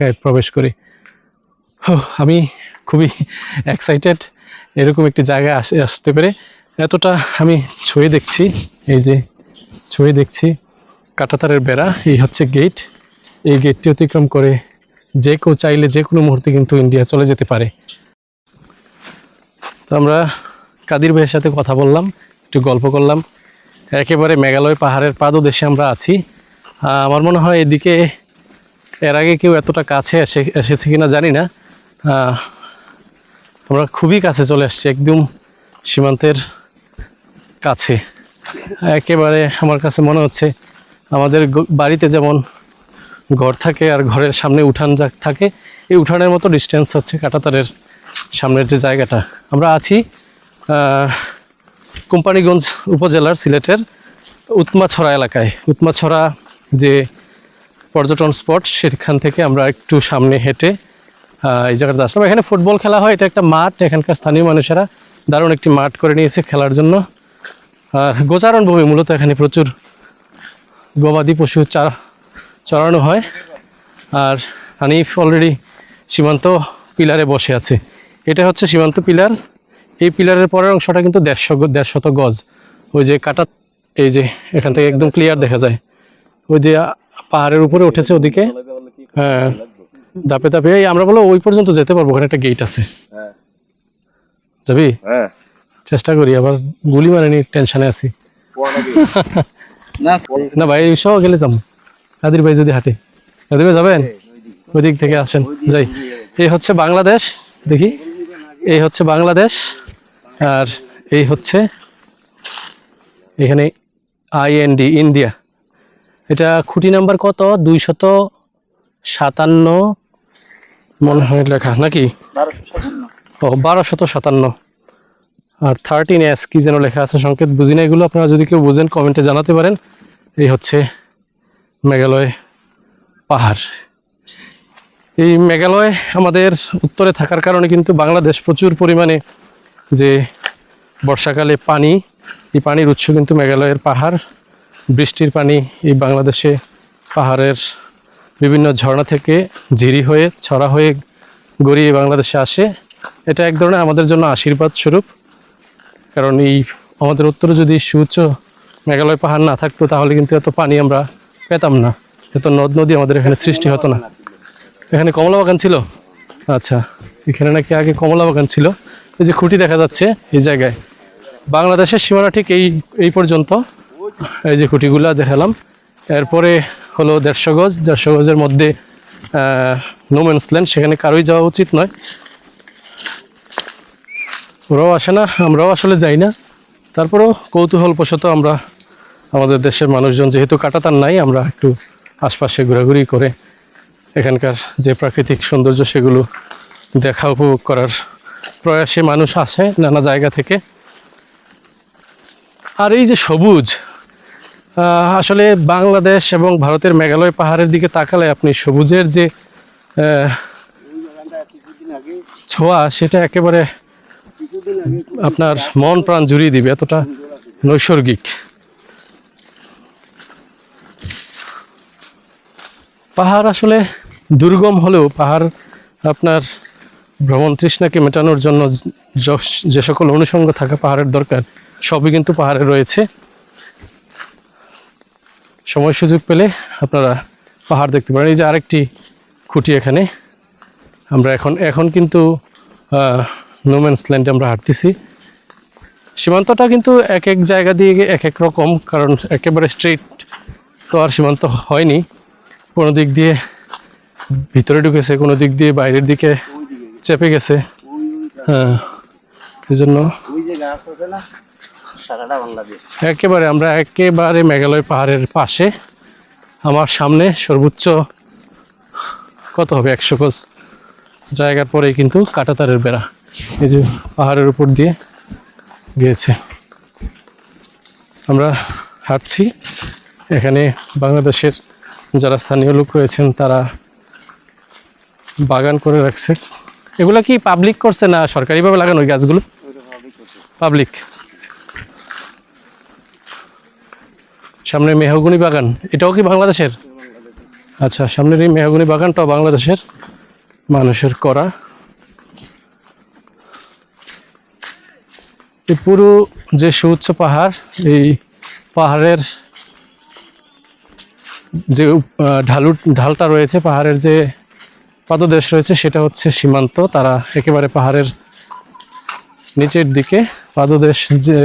জায়গায় প্রবেশ করি। আমি খুবই এক্সাইটেড এরকম একটি জায়গায় আসে, আসতে পেরে। এতটা আমি ছুঁয়ে দেখছি, এই যে ছুঁয়ে দেখছি কাঁটাতারের বেড়া, এই হচ্ছে গেট এই গেটটি অতিক্রম করে যে কেউ চাইলে যে কোনো মুহূর্তে কিন্তু ইন্ডিয়া চলে যেতে পারে। তো আমরা কাদির ভাইয়ের সাথে কথা বললাম, একটু গল্প করলাম। একেবারে মেঘালয় পাহাড়ের পাদ পাদদেশে আমরা আছি। আমার মনে হয় এদিকে এর আগে কেউ এতটা কাছে এসে, এসেছে কিনা জানি না। আমরা খুবই কাছে চলে আসছি, একদম সীমান্তের কাছে। একেবারে আমার কাছে মনে হচ্ছে আমাদের বাড়িতে যেমন ঘর থাকে আর ঘরের সামনে উঠান যা থাকে, এই উঠানের মতো ডিস্টেন্স হচ্ছে কাটাতারের সামনের যে জায়গাটা। আমরা আছি কোম্পানিগঞ্জ উপজেলার সিলেটের উৎমাছড়া এলাকায়। উৎমাছড়া যে পর্যটন স্পট, সেখান থেকে আমরা একটু সামনে হেঁটে এই জায়গাটা আসলাম। এখানে ফুটবল খেলা হয়, এটা একটা মাঠ, এখানকার স্থানীয় মানুষেরা দারুণ একটি মাঠ করে নিয়েছে খেলার জন্য। আর গোচারণ ভূমি মূলত এখানে প্রচুর গবাদি পশু চড়ানো হয়। আর হানিফ অলরেডি সীমান্ত পিলারে বসে আছে। এটা হচ্ছে সীমান্ত পিলার। এই পিলারের পরের অংশটা কিন্তু দেড়শো, দেড়শত গজ। ওই যে কাটা, এই যে এখান থেকে একদম ক্লিয়ার দেখা যায়। ওই যে পাহাড়ের উপরে উঠেছে ওদিকে। হ্যাঁ দাপে দাপে এই আমরা বলো ওই পর্যন্ত যেতে পারব ওখানে একটা গেট আছে। হ্যাঁ। যাবি? হ্যাঁ। চেষ্টা করি আবার গুলি মারেনি টেনশনে আছি। না না ভাই সহ গেলে যাব। কাদির ভাই যদি হাঁটে। কাদির ভাই যাবেন? ওই দিক থেকে আসেন যাই। এই হচ্ছে বাংলাদেশ দেখি। এই হচ্ছে বাংলাদেশ আর এই হচ্ছে এখানে আইএনডি ইন্ডিয়া এটা খুঁটি নাম্বার কত? দুইশত সাতান্ন মনে হয় লেখা নাকি? ও বারোশত সাতান্ন। আর থার্টিন এস কি যেন লেখা আছে সংকেত বুঝি না এগুলো আপনারা যদি কেউ বুঝেন কমেন্টে জানাতে পারেন। এই হচ্ছে মেঘালয় পাহাড়। এই মেঘালয় আমাদের উত্তরে থাকার কারণে কিন্তু বাংলাদেশ প্রচুর পরিমাণে যে বর্ষাকালে পানি এই পানির উৎস কিন্তু মেঘালয়ের পাহাড়। বৃষ্টির পানি এই বাংলাদেশে পাহাড়ের বিভিন্ন ঝর্ণা থেকে ঝিরি হয়ে, ছড়া হয়ে গড়িয়ে বাংলাদেশে আসে। এটা এক ধরনের আমাদের জন্য আশীর্বাদ স্বরূপ। কারণ এই আমাদের উত্তরে যদি সুউচ্চ মেঘালয় পাহাড় না থাকতো, তাহলে কিন্তু এত পানি আমরা পেতাম না। এত নদ নদী আমাদের এখানে সৃষ্টি হতো না। এখানে কমলা বাগান ছিল? আচ্ছা এখানে নাকি আগে কমলা বাগান ছিল? এই যে খুঁটি দেখা যাচ্ছে এই জায়গায়। বাংলাদেশের সীমানা ঠিক এই এই পর্যন্ত। এই যে খুঁটিগুলা দেখালাম। এরপরে হলো দেড়শো গজ। দেড়শো গজের মধ্যে নোমেন্স ল্যান্ড সেখানে কারোই যাওয়া উচিত নয়। ওরাও আসে না, আমরাও আসলে যাই না। তারপরেও কৌতূহলবশত আমরা, আমাদের দেশের মানুষজন। যেহেতু কাটাতার নাই, আমরা একটু আশপাশে ঘোরাঘুরি করে এখানকার যে প্রাকৃতিক সৌন্দর্য, সেগুলো দেখা উপভোগ করার প্রয়াসে মানুষ আসে নানা জায়গা থেকে। আর এই যে সবুজ আসলে বাংলাদেশ এবং ভারতের মেঘালয় পাহাড়ের দিকে তাকালে আপনি সবুজের যে ছোঁয়া, সেটা একেবারে আপনার মন প্রাণ জুড়িয়ে দিবে, এতটা নৈসর্গিক। পাহাড় আসলে দুর্গম হলেও পাহাড় আপনার ভ্রমণ তৃষ্ণাকে মেটানোর জন্য যে সকল অনুষঙ্গ থাকা পাহাড়ের দরকার, সবই কিন্তু পাহাড়ে রয়েছে। সময় সুযোগ পেলে আপনারা পাহাড় দেখতে পারেন। এই যে আরেকটি খুঁটি এখানে। আমরা এখন এখন কিন্তু নোম্যান্স ল্যান্ডে আমরা হাঁটতেছি। সীমান্তটা কিন্তু এক এক জায়গা দিয়ে এক এক রকম, কারণ একেবারে স্ট্রেট তো আর সীমান্ত হয়নি। কোনো দিক দিয়ে ভিতরে ঢুকেছে, কোনো দিক দিয়ে বাইরের দিকে চেপে গেছে। হ্যাঁ এই জন্য সারাটা বাংলাদেশ। একেবারে আমরা একেবারে মেঘালয় পাহাড়ের পাশে। আমার সামনে সর্বোচ্চ কত হবে? একশো গজ জায়গার পরেই কিন্তু কাটাতারের বেড়া। এই যে পাহাড়ের উপর দিয়ে গিয়েছে। আমরা হাঁটছি। এখানে বাংলাদেশের যারা স্থানীয় লোক রয়েছেন তারা বাগান করে রাখছে। এগুলো কি পাবলিক করছে না সরকারিভাবে লাগানো গাছগুলো? পাবলিক সামনে মেহগুনি বাগান, এটাও কি বাংলাদেশের? আচ্ছা সামনের এই মেহগুনি বাগানটাও বাংলাদেশের মানুষের করা। এই পুরো যে সুউচ্চ পাহাড়, এই পাহাড়ের যে ঢালু ঢালটা রয়েছে, পাহাড়ের যে পাদদেশ রয়েছে, সেটা হচ্ছে সীমান্ত। তারা একেবারে পাহাড়ের নিচের দিকে পাদদেশ যে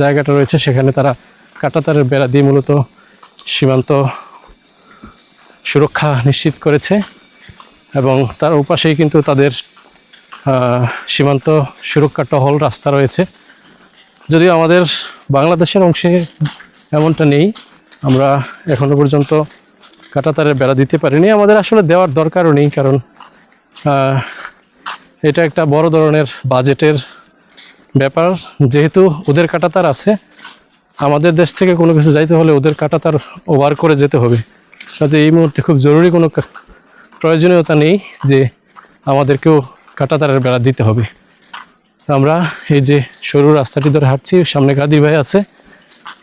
জায়গাটা রয়েছে, সেখানে তারা কাঁটাতারের বেড়া দিয়ে মূলত সীমান্ত সুরক্ষা নিশ্চিত করেছে এবং তার উপাশেই কিন্তু তাদের সীমান্ত সুরক্ষা টহল রাস্তা রয়েছে। যদিও আমাদের বাংলাদেশের অংশে এমনটা নেই, আমরা এখনও পর্যন্ত কাঁটাতারের বেড়া দিতে পারিনি। আমাদের আসলে দেওয়ার দরকারও নেই, কারণ এটা একটা বড় ধরনের বাজেটের ব্যাপার। যেহেতু ওদের কাটাতার আছে আমাদের দেশ থেকে কোনো কিছু যাইতে হলে ওদের কাটা তার ওভার করে যেতে হবে। কাজে এই মুহূর্তে খুব জরুরি কোনো প্রয়োজনীয়তা নেই যে আমাদেরকেও কাঁটাতারের বেড়া দিতে হবে। আমরা এই যে সরু রাস্তাটি ধরে হাঁটছি, সামনে কাদির ভাই আছে।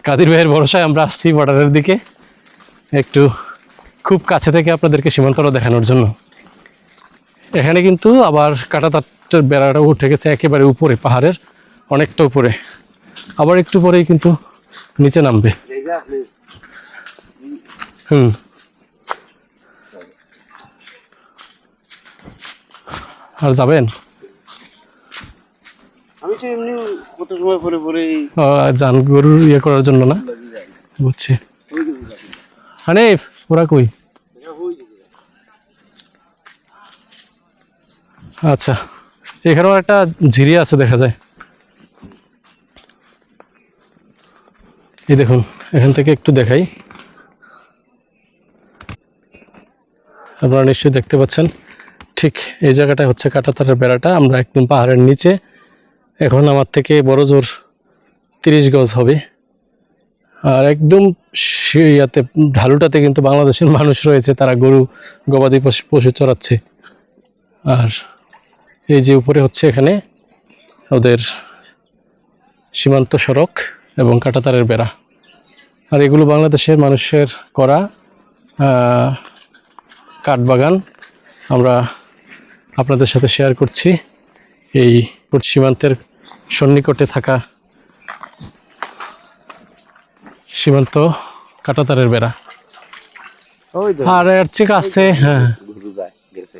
কাদির ভাইয়ের ভরসায় আমরা আসছি বর্ডারের দিকে। একটু খুব কাছে থেকে আপনাদেরকে সীমান্তটা দেখানোর জন্য। এখানে কিন্তু আবার কাঁটাতারটার বেড়াটা উঠে গেছে একেবারে উপরে, পাহাড়ের অনেকটা উপরে। আবার একটু পরেই কিন্তু নিচে নামবে। হুম। আর যাবেন? আমি তো এমনি কত সময় পরে পরে যান গরুর ইয়ে করার জন্য না? বুঝছি। হানিফ ওরা কই। আচ্ছা। এখানেও একটা ঝিরি আছে দেখা যায়। এই দেখুন, এখান থেকে একটু দেখাই। আপনারা নিশ্চয়ই দেখতে পাচ্ছেন, ঠিক এই জায়গাটা হচ্ছে কাঁটাতারের বেড়াটা। আমরা একদম পাহাড়ের নিচে। এখন আমার থেকে বড় জোর তিরিশ গজ হবে। আর একদম ইয়াতে, ঢালুটাতে কিন্তু বাংলাদেশের মানুষ রয়েছে, তারা গরু, গবাদি পশু- পশু চড়াচ্ছে। আর এই যে উপরে হচ্ছে এখানে ওদের সীমান্ত সড়ক। এবং কাঁটাতারের বেড়া। আর এগুলো বাংলাদেশের মানুষের করা কাঠবাগান আমরা আপনাদের সাথে শেয়ার করছি এই সীমান্তের সন্নিকটে থাকা সীমান্ত কাঁটাতারের বেড়া। আর এর চেয়ে কাছে হ্যাঁ।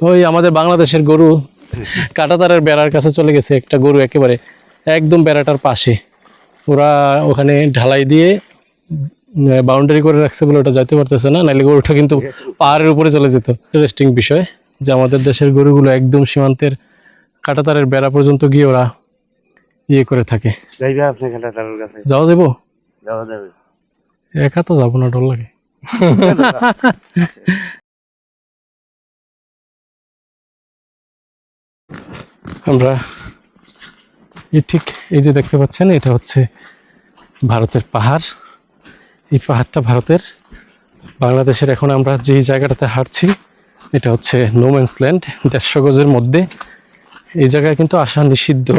ওই আমাদের বাংলাদেশের গরু কাঁটাতারের বেড়ার কাছে চলে গেছে একটা গরু একেবারে একদম বেড়াটার পাশে। ওরা ওখানে ঢালাই দিয়ে বাউন্ডারি করে রাখছে বলে ওটা যাইতে পারতেছে না নাহলে গরুটা কিন্তু পাহাড়ের উপরে চলে যেত। ইন্টারেস্টিং বিষয় যে আমাদের দেশের গরুগুলো একদম সীমান্তের কাঁটাতারের বেড়া পর্যন্ত গিয়ে ওরা ইয়ে করে থাকে। যাওয়া যাব যাওয়া যাবে। একা তো যাব না ডর লাগে। আমরা ঠিক এই যে দেখতে পাচ্ছেন, এটা হচ্ছে ভারতের পাহাড়। এই পাহাড়টা ভারতের, বাংলাদেশের এখন আমরা যেই জায়গাটাতে হাঁটছি, এটা হচ্ছে নোম্যান্স ল্যান্ড দেড়শো গজের মধ্যে। এই জায়গায় কিন্তু আসা নিষিদ্ধ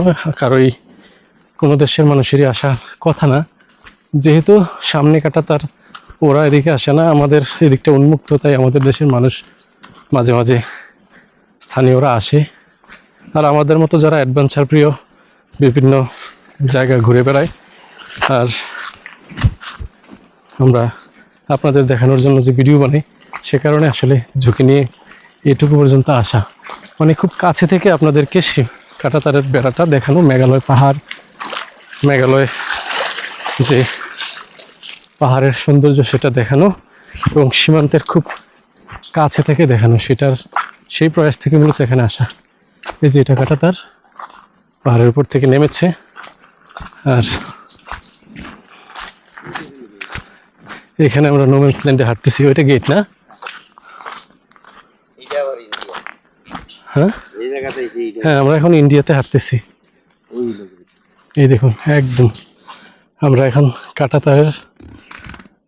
কারোই কোনো দেশের মানুষেরই আসার কথা না। যেহেতু সামনে কাটা তার, ওরা এদিকে আসে না, আমাদের এদিকটা উন্মুক্ত, তাই আমাদের দেশের মানুষ মাঝে মাঝে স্থানীয়রা আসে। আর আমাদের মতো যারা অ্যাডভেঞ্চার প্রিয় বিভিন্ন জায়গা ঘুরে বেড়ায় আর আমরা আপনাদের দেখানোর জন্য যে ভিডিও বানাই, সে কারণে আসলে ঝুঁকি নিয়ে এটুকু পর্যন্ত আসা। মানে খুব কাছে থেকে আপনাদেরকে সে কাটাতারের বেড়াটা দেখানো, মেঘালয় পাহাড়, মেঘালয় যে পাহাড়ের সৌন্দর্য সেটা দেখানো এবং সীমান্তের খুব কাছে থেকে দেখানো, সেটার সেই প্রয়াস থেকে মূলত এখানে আসা। এই যে এটা কাটা তার পাহাড়ের উপর থেকে নেমেছে। আর এখানে আমরা নোম্যান্স ল্যান্ডে হাঁটতেছি ওইটা গেট না? হ্যাঁ? হ্যাঁ আমরা এখন ইন্ডিয়াতে হাঁটতেছি। এই দেখুন একদম। আমরা এখন কাটাতারের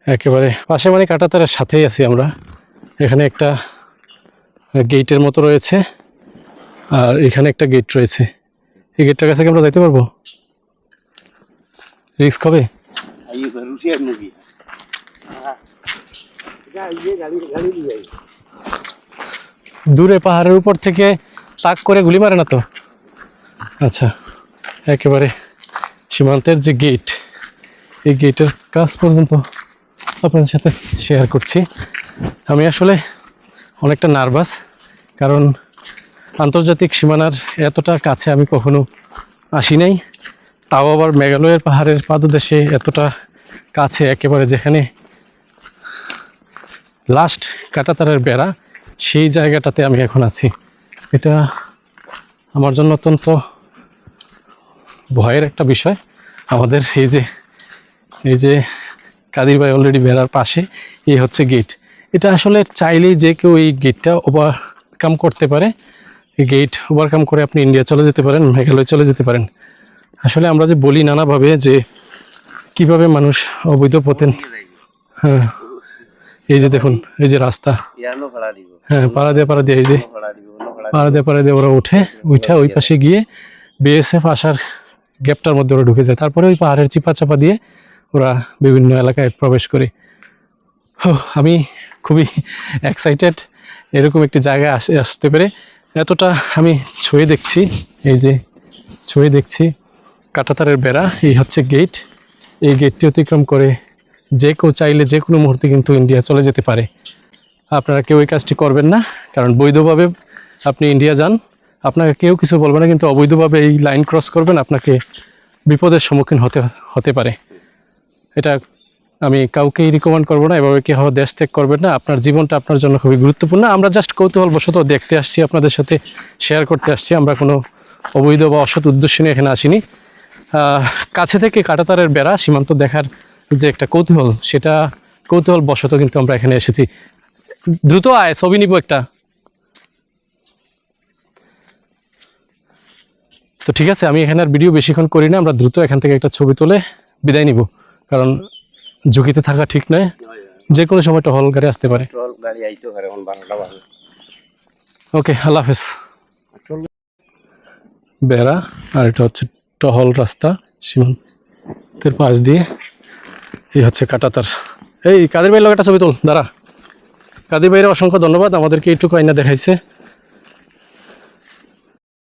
একেবারে পাশে মানে কাটাতারের সাথেই আছি আমরা। এখানে একটা গেটের মতো রয়েছে। আর এখানে একটা গেট রয়েছে। এই গেটটার কাছে কি আমরা যাইতে পারব? রিস্ক হবে? দূরে পাহাড়ের উপর থেকে তাক করে গুলি মারে না তো? আচ্ছা একেবারে সীমান্তের যে গেট এই গেটের কাজ পর্যন্ত আপনাদের সাথে শেয়ার করছি। আমি আসলে অনেকটা নার্ভাস কারণ আন্তর্জাতিক সীমানার এতটা কাছে আমি কখনো আসি নাই। তাও আবার মেঘালয়ের পাহাড়ের পাদদেশে এতটা কাছে একেবারে যেখানে লাস্ট কাটাতারের বেড়া, সেই জায়গাটাতে আমি এখন আছি। এটা আমার জন্য অত্যন্ত ভয়ের একটা বিষয়। আমাদের এই যে এই যে কাদির ভাই অলরেডি বেড়ার পাশে, এই হচ্ছে গেট এটা আসলে চাইলেই যে কেউ এই গেটটা ওভারকাম করতে পারে। গেট ওভারকাম করে আপনি ইন্ডিয়া চলে যেতে পারেন মেঘালয় চলে যেতে পারেন। আসলে আমরা যে বলি নানাভাবে যে কীভাবে মানুষ অবৈধ পথে হ্যাঁ এই যে দেখুন, এই যে রাস্তা। হ্যাঁ পাড়া দিয়ে পাড়া দিয়ে, এই যে পাড়া দিয়ে পাড়া দিয়ে, ওরা উঠে উঠে ওই পাশে গিয়ে বিএসএফ আসার গ্যাপটার মধ্যে ওরা ঢুকে যায়। তারপরে ওই পাহাড়ের চিপা চাপা দিয়ে ওরা বিভিন্ন এলাকায় প্রবেশ করে। আমি খুবই এক্সাইটেড এরকম একটি জায়গায় আসতে পেরে এতটা আমি ছুঁয়ে দেখছি, এই যে ছুঁয়ে দেখছি কাটাতারের বেড়া, এই হচ্ছে গেট এই গেটটি অতিক্রম করে যে কেউ চাইলে যে কোনো মুহূর্তে কিন্তু ইন্ডিয়া চলে যেতে পারে। আপনারা কেউ এই কাজটি করবেন না, কারণ বৈধভাবে আপনি ইন্ডিয়া যান। আপনাকে কেউ কিছু বলবে না, কিন্তু অবৈধভাবে এই লাইন ক্রস করবেন, আপনাকে বিপদের সম্মুখীন হতে হতে পারে। এটা আমি কাউকেই রিকমেন্ড করব না, এভাবে কেউ দেশ ত্যাগ করবেন না। আপনার জীবনটা আপনার জন্য খুবই গুরুত্বপূর্ণ। আমরা জাস্ট কৌতূহলবশত দেখতে আসছি, আপনাদের সাথে শেয়ার করতে আসছি। আমরা কোনো অবৈধ বা অসৎ উদ্দেশ্য নিয়ে এখানে আসিনি। কাছে থেকে কাটাতারের বেড়া, সীমান্ত দেখার যে একটা কৌতূহল, সেটা কৌতূহল বশত কিন্তু আমরা এখানে এসেছি। দ্রুত আয়, ছবি নিব একটা। তো ঠিক আছে, আমি এখানে আর ভিডিও বেশিক্ষণ করি না, আমরা দ্রুত এখান থেকে একটা ছবি তুলে বিদায় নিব। কারণ ঝুঁকিতে থাকা ঠিক নয়। যে কোনো সময় টহল গাড়ি আসতে পারে। ওকে আল্লাহ হাফেজ। বেড়া আর এটা হচ্ছে টহল রাস্তা সীমান্তের পাশ দিয়ে। এই হচ্ছে কাটাতার। এই কাদের ভাই লোক একটা ছবি তোল দাঁড়া। কাদের ভাইয়ের অসংখ্য ধন্যবাদ আমাদেরকে এইটুকু আইনা দেখাইছে।